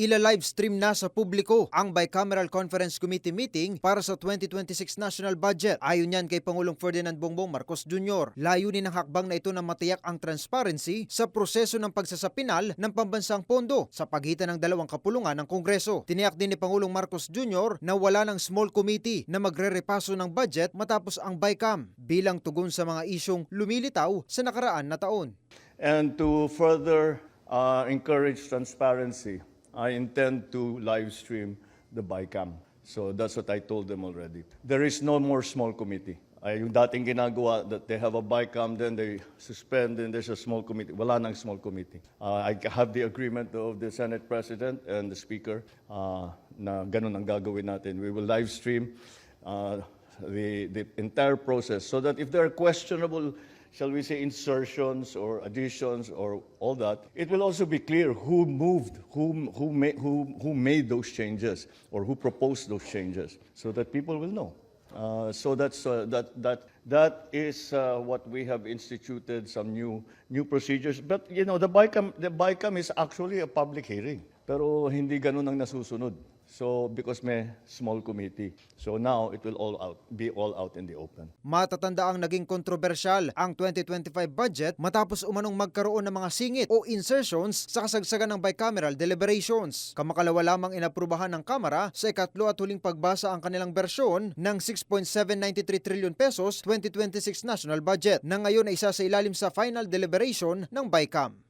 ila-live stream na sa publiko ang Bicameral Conference Committee meeting para sa 2026 National Budget. Ayon yan kay Pangulong Ferdinand Bongbong Marcos Jr. Layunin ng hakbang na ito na matiyak ang transparency sa proseso ng pagsasapinal ng pambansang pondo sa pagitan ng dalawang kapulungan ng Kongreso. Tiniyak din ni Pangulong Marcos Jr. na wala ng small committee na magre-repaso ng budget matapos ang BICAM bilang tugon sa mga isyong lumilitaw sa nakaraan na taon. And to further uh, encourage transparency, I intend to live stream the BICAM. So that's what I told them already. There is no more small committee. Ay, yung dating ginagawa, that they have a BICAM, then they suspend, then there's a small committee. Wala nang small committee. Uh, I have the agreement of the Senate President and the Speaker uh, na ganun ang gagawin natin. We will live stream uh, the, the entire process so that if there are questionable, shall we say, insertions or additions or all that, it will also be clear who moved, who, who, made, who, who made those changes or who proposed those changes so that people will know. Uh, so that's uh, that that that is uh, what we have instituted some new new procedures. But you know the BICAM the BICAM is actually a public hearing. Pero hindi ganun ang nasusunod. So because may small committee. So now it will all out be all out in the open. Matatanda ang naging kontrobersyal ang 2025 budget matapos umanong magkaroon ng mga singit o insertions sa kasagsagan ng bicameral deliberations. Kamakalawa lamang inaprubahan ng Kamara sa ikatlo at huling pagbasa ang kanilang bersyon ng 6.793 trillion pesos 2026 national budget na ngayon ay isa sa ilalim sa final deliberation ng BICAM.